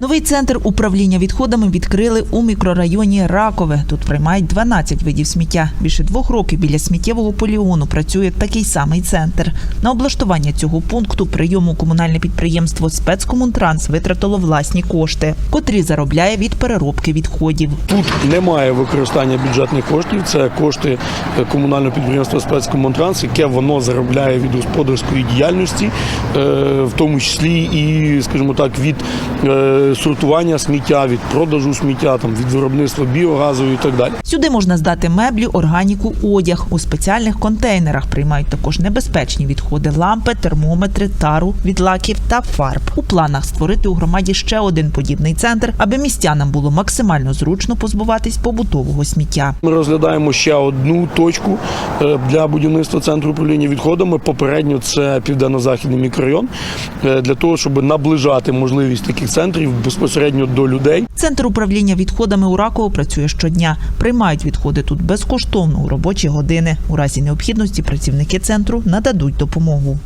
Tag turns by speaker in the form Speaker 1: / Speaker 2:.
Speaker 1: Новий центр управління відходами відкрили у мікрорайоні Ракове. Тут приймають 12 видів сміття. Більше двох років біля сміттєвого полігону працює такий самий центр. На облаштування цього пункту прийому комунальне підприємство спецкомунтранс витратило власні кошти, котрі заробляє від переробки відходів.
Speaker 2: Тут немає використання бюджетних коштів. Це кошти е, комунального підприємства спецкомунтранс, яке воно заробляє від господарської діяльності, е, в тому числі і, скажімо так, від е, сортування сміття, від продажу сміття, там від виробництва біогазу і так далі.
Speaker 1: Сюди можна здати меблі, органіку, одяг. У спеціальних контейнерах приймають також небезпечні відходи: лампи, термометри, тару від лаків та фарб. У планах створити у громаді ще один подібний центр, аби містянам було максимально зручно позбуватись побутового сміття.
Speaker 2: Ми розглядаємо ще одну точку е, для будівництва центру управління відходами. Попередньо це південно-західний мікрорайон е, для того, щоб наближати можливість таких центрів безпосередньо до людей.
Speaker 1: Центр управління відходами у Раково працює щодня. Приймають відходи тут безкоштовно у робочі години. У разі необхідності працівники центру нададуть допомогу.